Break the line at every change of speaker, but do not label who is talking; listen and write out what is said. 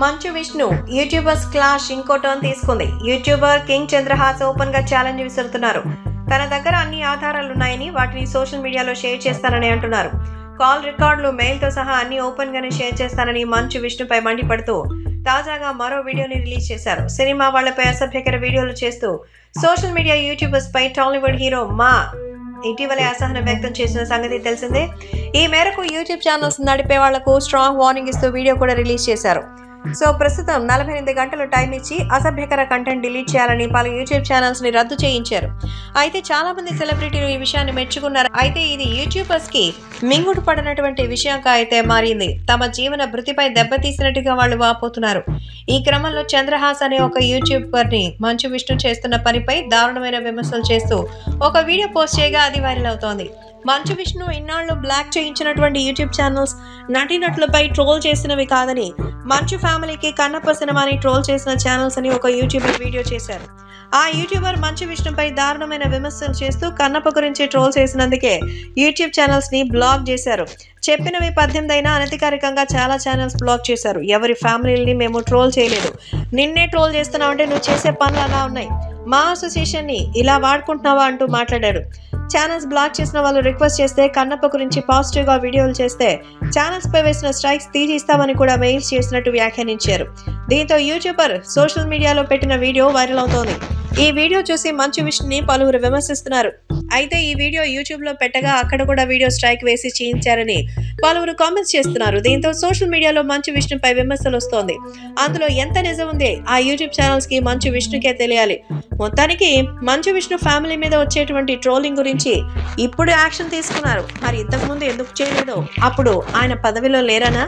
మంచు Vishnu YouTubers clash ఇంకో turn తీసుకుంది. యూట్యూబర్ కింగ్ చంద్రహాస్ ఓపెన్గా ఛాలెంజ్ విసురుతున్నారు. తన దగ్గర అన్ని ఆధారాలు ఉన్నాయని వాటిని సోషల్ మీడియాలో షేర్ చేస్తానని అంటున్నారు. కాల్ రికార్డులు మెయిల్తో సహా అన్ని ఓపెన్ గానే షేర్ చేస్తానని మంచు విష్ణుపై మండిపడుతూ తాజాగా మరో వీడియోని రిలీజ్ చేశారు. సినిమా వాళ్ళపై అసభ్యకర వీడియోలు చేస్తూ సోషల్ మీడియా యూట్యూబర్స్ పై టాలీవుడ్ హీరో మా ఇటీవలే అసహనం వ్యక్తం చేసిన సంగతి తెలిసిందే. ఈ మేరకు యూట్యూబ్ ఛానల్స్ నడిపే వాళ్ళకు స్ట్రాంగ్ వార్నింగ్ ఇస్తూ వీడియో కూడా రిలీజ్ చేశారు. సో ప్రస్తుతం నలభై ఎనిమిది గంటలు టైం ఇచ్చి అసభ్యకర కంటెంట్ డిలీట్ చేయాలని పలు యూట్యూబ్ ఛానల్స్ని రద్దు చేయించారు. అయితే చాలా మంది సెలబ్రిటీలు ఈ విషయాన్ని మెచ్చుకున్నారు. అయితే ఇది యూట్యూబర్స్కి మింగుడు పడినటువంటి విషయంగా అయితే మారింది. తమ జీవన భృతిపై దెబ్బతీసినట్టుగా వాళ్ళు వాపోతున్నారు. ఈ క్రమంలో చంద్రహాస్ అనే ఒక యూట్యూబర్ని మంచు విష్ణు చేస్తున్న పనిపై దారుణమైన విమర్శలు చేస్తూ ఒక వీడియో పోస్ట్ చేయగా అది వైరల్ అవుతోంది. మంచు విష్ణు ఇన్నాళ్ళు బ్లాక్ చేయించినటువంటి యూట్యూబ్ ఛానల్స్ నటీనటులపై ట్రోల్ చేసినవి కాదని మంచు ఫ్యామిలీకి కన్నప్ప సినిమాని ట్రోల్ చేసిన ఛానల్స్ అని ఒక యూట్యూబర్ వీడియో చేశారు. ఆ యూట్యూబర్ మంచు విష్ణుపై దారుణమైన విమర్శలు చేస్తూ కన్నప్ప గురించి ట్రోల్ చేసినందుకే యూట్యూబ్ ఛానల్స్ని బ్లాక్ చేశారు. చెప్పినవి పద్దెనిమిదైనా అనధికారికంగా చాలా ఛానల్స్ బ్లాక్ చేశారు. ఎవరి ఫ్యామిలీని మేము ట్రోల్ చేయలేదు. నిన్నే ట్రోల్ చేస్తున్నావంటే నువ్వు చేసే పనులు అలా ఉన్నాయి. మా అసోసియేషన్ని ఇలా వాడుకుంటున్నావా అంటూ మాట్లాడారు. ఛానల్స్ బ్లాక్ చేసిన వాళ్ళు రిక్వెస్ట్ చేస్తే కన్నప్ప గురించి పాజిటివ్గా వీడియోలు చేస్తే ఛానల్స్ పై వేసిన స్ట్రైక్స్ తీసిస్తామని కూడా మెయిల్స్ చేసినట్టు వ్యాఖ్యానించారు. దీంతో యూట్యూబర్ సోషల్ మీడియాలో పెట్టిన వీడియో వైరల్ అవుతోంది. ఈ వీడియో చూసి మంచు విష్ణుని పలువురు విమర్శిస్తున్నారు. అయితే ఈ వీడియో యూట్యూబ్లో పెట్టగా అక్కడ కూడా వీడియో స్ట్రైక్ వేసి చేయించారని పలువురు కామెంట్స్ చేస్తున్నారు. దీంతో సోషల్ మీడియాలో మంచు విష్ణుపై విమర్శలు వస్తోంది. అందులో ఎంత నిజం ఉంది ఆ యూట్యూబ్ ఛానల్స్కి మంచు విష్ణుకే తెలియాలి. మొత్తానికి మంచు విష్ణు ఫ్యామిలీ మీద వచ్చేటువంటి ట్రోలింగ్ గురించి ఇప్పుడు యాక్షన్ తీసుకున్నారు. మరి ఇంతకుముందు ఎందుకు చేయలేదో? అప్పుడు ఆయన పదవిలో లేరనా?